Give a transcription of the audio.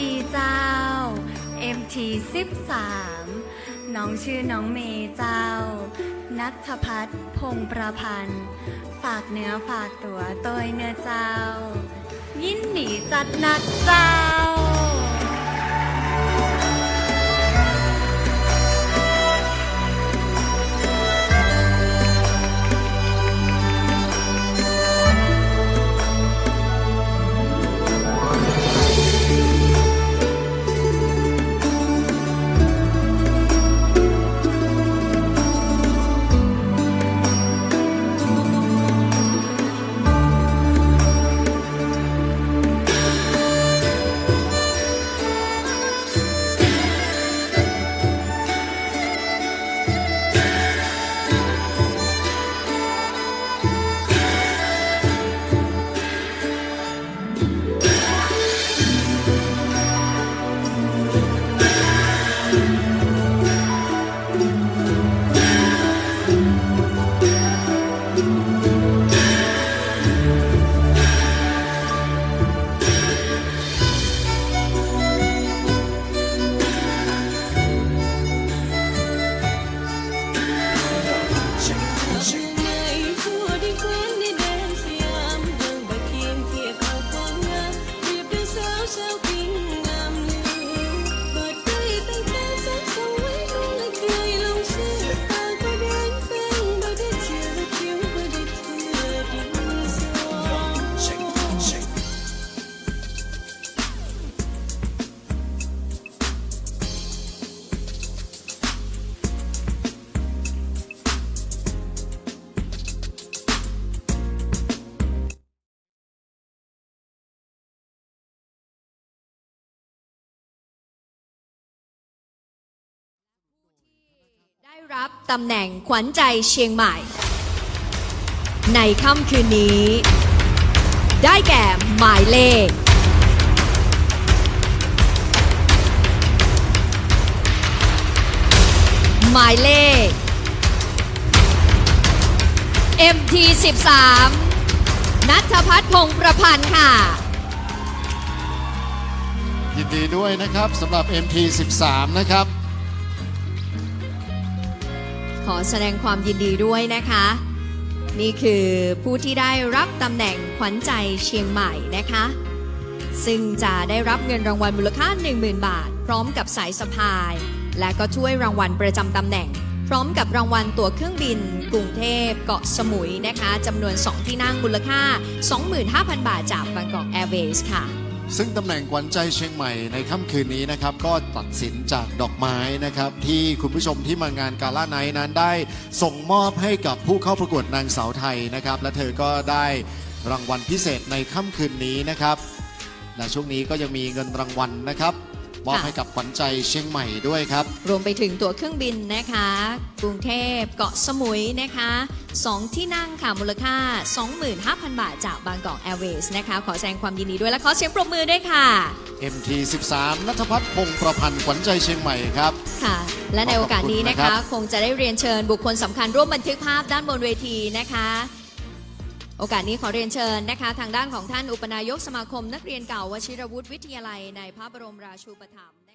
ดีเจ้า MT 13น้องชื่อน้องเมย์เจ้า นัทพัฒน์พงประพันธ์ ฝากเนื้อฝากตัวตัวเนื้อเจ้า ยินดีจัดนัดเจ้า รับตำแหน่งขวัญใจเชียงใหม่ ในค่ำคืนนี้ ได้แก่หมายเลข หมายเลข MT 13นัทพัฒน์พงประพันธ์ค่ะ ยินดีด้วยนะครับสำหรับ MT13 นะครับ อแสดงความยินดีด้วยนะคะ นี่คือผู้ที่ได้รับตำแหน่งขวัญใจเชียงใหม่นะคะ ซึ่งจะได้รับเงินรางวัลมูลค่า 10,000 บาท พร้อมกับสายสะพาย และก็ช่วยรางวัลประจำตำแหน่ง พร้อมกับรางวัลตั๋วเครื่องบิน กรุงเทพเกาะสมุยนะคะจำนวน 2 ที่นั่งมูลค่า 25,000 บาทจากบางกอกแอร์เวย์ค่ะ ซึ่งตำแหน่งขวัญใจเชียงใหม่ในค่ำคืนนี้นะครับ ก็ตัดสินจากดอกไม้นะครับ ที่คุณผู้ชมที่มางานกาล่าไนท์นั้นได้ส่งมอบให้กับผู้เข้าประกวดนางสาวไทยนะครับ และเธอก็ได้รางวัลพิเศษในค่ำคืนนี้นะครับและช่วงนี้ก็ยังมีเงินรางวัลนะครับ มอบให้กับขวัญใจเชียงใหม่ด้วยครับ รวมไปถึงตั๋วเครื่องบินนะคะ กรุงเทพเกาะสมุยนะคะสองที่นั่งค่ะมูลค่า 25,000 บาทจากบางกอกแอร์เวย์นะคะ ขอแสดงความยินดีด้วยและขอเสียงปรบมือด้วยค่ะ MT13 นัทพัฒน์พงษ์ประพันธ์ขวัญใจเชียงใหม่ครับ ค่ะ และในโอกาสนี้นะขอบคะคุณนะครับคงจะได้เรียนเชิญบุคคลสำคัญร่วมบันทึกภาพด้านบนเวทีนะคะ โอกาสนี้ขอเรียนเชิญนะคะ ทางด้านของท่านอุปนายกสมาคม นักเรียนเก่าวชิรวุฒิวิทยาลัยในพระบรมราชูปถัมภ์